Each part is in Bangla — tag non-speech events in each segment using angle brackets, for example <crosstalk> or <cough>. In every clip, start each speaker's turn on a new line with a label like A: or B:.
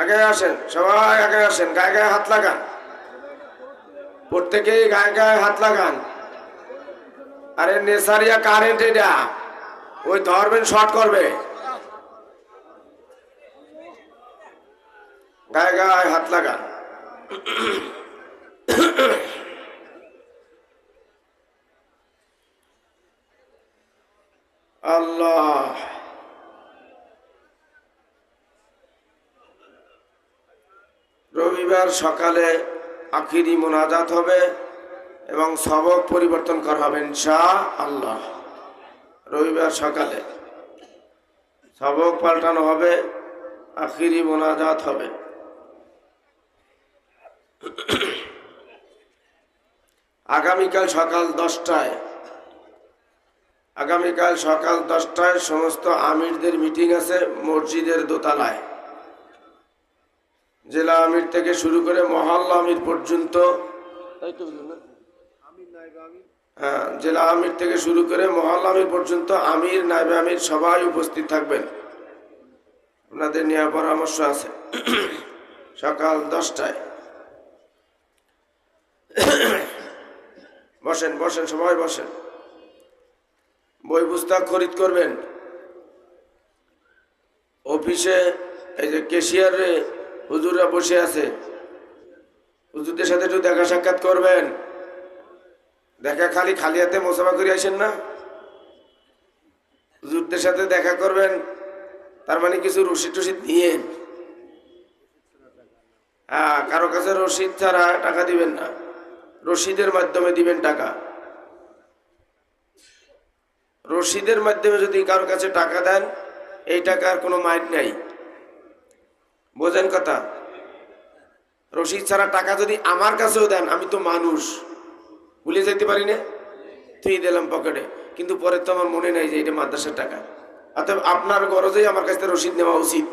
A: আগে আসেন, সবাই আগে আসেন, গায়ে গায়ে হাত লাগান। প্রত্যেকেই গায়ে গায়ে হাত লাগান। আরে নেসারিয়া কারেন্ট এটা। ওই ধরবেন শর্ট করবে। গায়ে গায়ে হাত লাগান আল্লাহ রবিবার সকালে আখিরি মোনাজাত হবে এবং সবক পরিবর্তন করা হবে ইনশা আল্লাহ রবিবার সকালে সবক পাল্টানো হবে, আখিরি মোনাজাত হবে। আগামীকাল সকাল দশটায়, আগামীকাল সকাল দশটায় সমস্ত আমিরদের মিটিং আছে মসজিদের দোতলায়। জেলা আমির থেকে শুরু করে মহল্লা আমির পর্যন্ত। হ্যাঁ জেলা আমির থেকে শুরু করে মহল্লা আমির পর্যন্ত আমির, নাইবে আমির সবাই উপস্থিত থাকবেন। আপনাদের নেওয়া পরামর্শ আছে। সকাল দশটায়। বসেন বসেন, সবাই বসেন। বই পুস্তক খরিদ করবেন। অফিসে এই যে কেশিয়ারে হুজুররা বসে আছে। হুজুরদের সাথে একটু দেখা সাক্ষাৎ করবেন। দেখা খালি খালি হাতে মোসাফা করে আসেন না? হুজুরদের সাথে দেখা করবেন, তার মানে কিছু রসিদ টসিদ নিয়েন। হ্যাঁ কারও কাছে রসিদ ছাড়া টাকা দিবেন না। রসিদের মাধ্যমে দিবেন টাকা। রসিদের মাধ্যমে যদি কারও কাছে টাকা দেন, এই টাকার কোনো মাইন্ড নাই। বোঝেন কথা? রশিদ ছাড়া টাকা যদি আমার কাছেও দেন, আমি তো মানুষ। ভুলে যেতে পারি না? তুই দিলাম পকেটে। কিন্তু পরে তো আমার মনে নাই যে এটা মাদ্রাসার টাকা। অতএব আপনার গরজেই আমার কাছ থেকে রসিদ নেওয়া উচিত।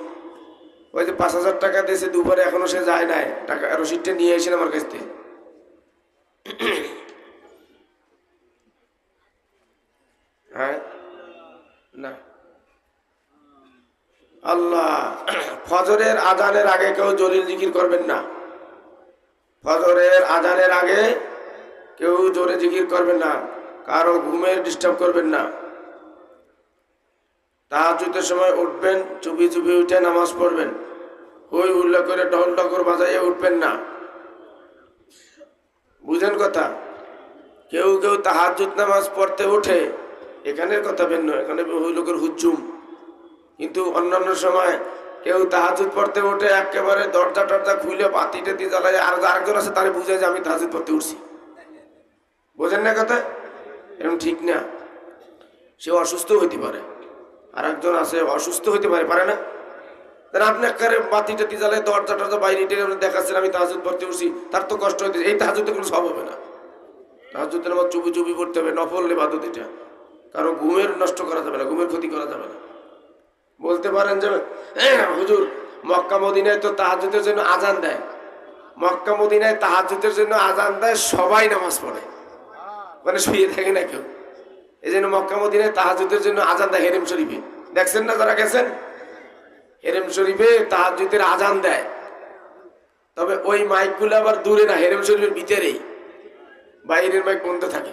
A: ওই যে পাঁচ হাজার টাকা দিয়েছে, দুপুরে এখনও সে যায় নাই। টাকা রশিদটা নিয়ে এসেন আমার কাছ থেকে হ্যাঁ না আল্লাহ ফজরের আজানের আগে কেউ জলিল জিকির করবেন না। ফজরের আজানের আগে কেউ জোরে জিকির করবেন না, কারও ঘুমের ডিস্টার্ব করবেন না। তাহাজুতের সময় উঠবেন, চুপি চুপি উঠে নামাজ পড়বেন। হই উল্লেখ করে ঢল টকর বাজাইয়ে উঠবেন না। বুঝেন কথা? কেউ কেউ তাহাজুত নামাজ পড়তে উঠে, এখানের কথা ভিন্ন, এখানে ওই লোকের হুজ্জুম কিন্তু অন্যান্য সময় কেউ তাহাজুদ পড়তে উঠে একেবারে দরজা টরজা খুলে বাতিটা দিয়ে জ্বালায়, আর আরেকজন আছে তারে বুঝে যে আমি তাহাজুদ পড়তে উঠছি। বোঝেন না কথা? এরকম ঠিক না। সে অসুস্থ হইতে পারে। আর একজন আছে, অসুস্থ হইতে পারে পারে না। তাহলে আপনি একবারে বাতিটা দিয়ে জ্বালায় দরজা টরজা বাইরে দেখাচ্ছেন, আমি তাহাজুদ পড়তে উঠছি। তার তো কষ্ট হইতে এই তাহাজুদে কোনো সব হবে না। তাহাজুদের আমার চুপি চুপি পড়তে হবে। নফল বাদত এটা। কারও ঘুমের নষ্ট করা যাবে না, ঘুমের ক্ষতি করা যাবে না। বলতে পারেন যে "হ্যাঁ, হুজুর মক্কা মদিনায় তো তাহাজুদের জন্য আজান দেয়। মক্কা মদিনায় তাহাজুদের জন্য আজান দেয় সবাই নামাজ পড়ে। মানে শুয়ে থাকে না কেউ। এই জন্য মক্কা মদিনায় তাহাজুদের জন্য আজান দেয় হেরেম শরীফে। দেখছেন না যারা গেছেন? হেরেম শরীফে তাহাজুদের আজান দেয়। তবে ওই মাইকগুলো আবার দূরে না হেরেম শরীফের ভিতরেই। বাইরের মাইক বন্ধ থাকে।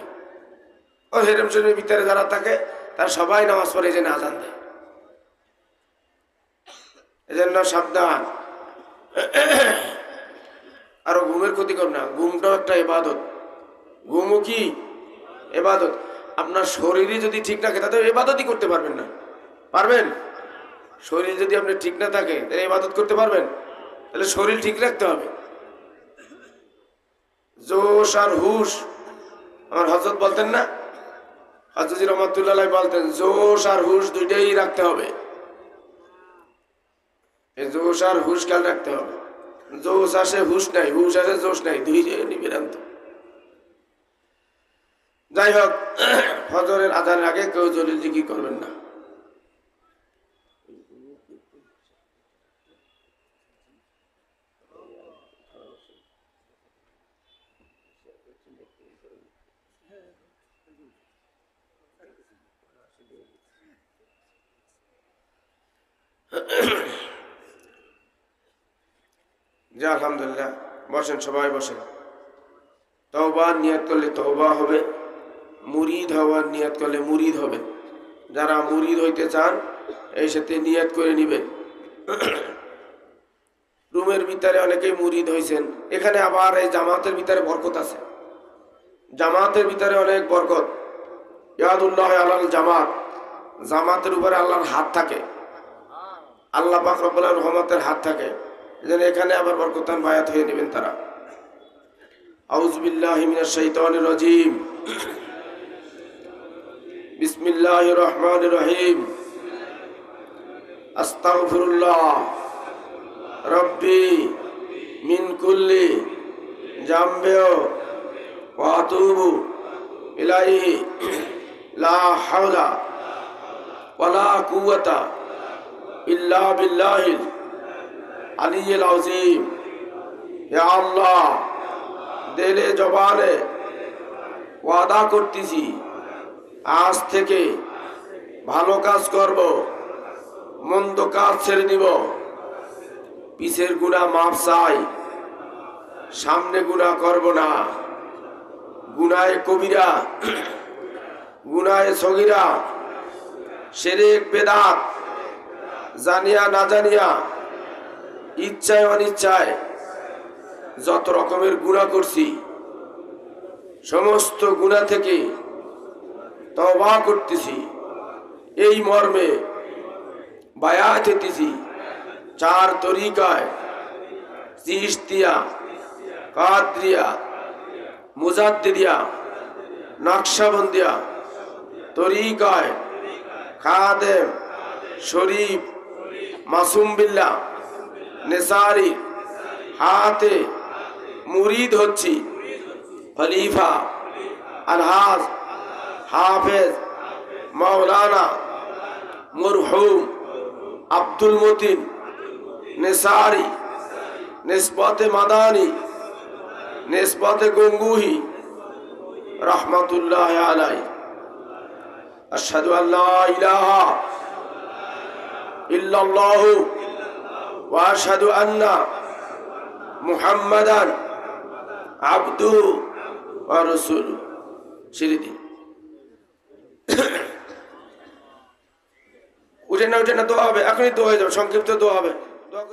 A: ও হেরেম শরীফের ভিতরে যারা থাকে তারা সবাই নামাজ পড়ে এই জন্য আজান দেয়। এজন্য সাবধান। আরও ঘুমের ক্ষতি কর না। ঘুমটাও একটা এবাদত। ঘুমও কি? এবাদত। আপনার শরীরই যদি ঠিক থাকে, তাহলে এবাদতই করতে পারবেন না। পারবেন? শরীর যদি আপনি ঠিক না থাকে, তাহলে এবাদত করতে পারবেন? তাহলে শরীর ঠিক রাখতে হবে। জোশ আর হুশ। আমার হজরত বলতেন না? হজরত রহমতুল্লাহ বলতেন, জোশ আর হুশ দুইটাই রাখতে হবে। জোশ আর হুশ খেয়াল রাখতে হবে। জোশ আসে হুশ নাই, হুশ আসে জোশ নাই, দুই যাই হোক হজরের আধার আগে কেউ জলিল জিকি করবেন না। যে আলহামদুলিল্লাহ, বসেন, সবাই বসেন। তওবা নিয়াত করলে তওবা হবে, মুরিদ হওয়ার নিয়াত করলে মুরিদ হবে। যারা মুরিদ হইতে চান, এই সাথে নিয়াত করে নিবেন। রুমের ভিতরে অনেকেই মুরিদ হয়েছেন এখানে আবার এই জামাতের ভিতরে বরকত আছে। জামাতের ভিতরে অনেক বরকত। ইয়াদুল্লাহ আলাল জামাত, জামাতের উপরে আল্লাহর হাত থাকে। আল্লাহ পাক রব্বুল আলামিন রহমতের হাত থাকে। যেন এখানে আবার বরকতান বায়াত হয়ে নেবেন তারা। আউজবিল্লাহি মিনাশ শাইতানির রাজিম। বিসমিল্লাহির রহমানির রহিম। আস্তাগফিরুল্লাহ। রব্বি মিন কুল্লি জামবেও ওয়া আতুবু ইলাইহি। লা হাওলা ওয়ালা কুওয়াতা ইল্লা বিল্লাহিল আলিয়্যিল আযীম ইয়া আল্লাহ, দিলে জবানে ওয়াদা করতেছি, আজ থেকে ভালো কাজ করব, মন্দ কাজ ছেড়ে দিব, পিছের গুণা মাপ চাই, সামনে গুণা করব না। গুনায় কবিরা গুনায় সগিরা, সেরেক বেদাত, জানিয়া না জানিয়া ইচ্ছায় অনিচ্ছায় যত রকমের গুণা করছি, সমস্ত গুণা থেকে তবা করতেছি। এই মর্মে বায়াত হইতেছি চার তরিকায় চিস্তিয়া কাদ্রিয়া, মুজাদ্দিদিয়া, নকশাবন্দিয়া, তরিকায় খাদেম, শরীফ, মাসুম বিল্লা নেসারি, হাতে মুরিদ হচ্ছি, খলিফা, আলহাজ, হাফেজ, মাওলানা, মরহুম, আব্দুল মতিন, নেসারি নিসবতে মাদানি নিসবতে গঙ্গুহি, রহমতুল্লাহ আলাই আশহাদু আল্লাহ ইলাহা ইল্লাল্লাহ ওয়া ان محمدا ছেড়ে দিন <coughs> উঠে না উঠে না, দোয়া হবে। এখনই দোয়া হয়ে যাবে, সংক্ষিপ্ত দোয়া হবে। দোয়া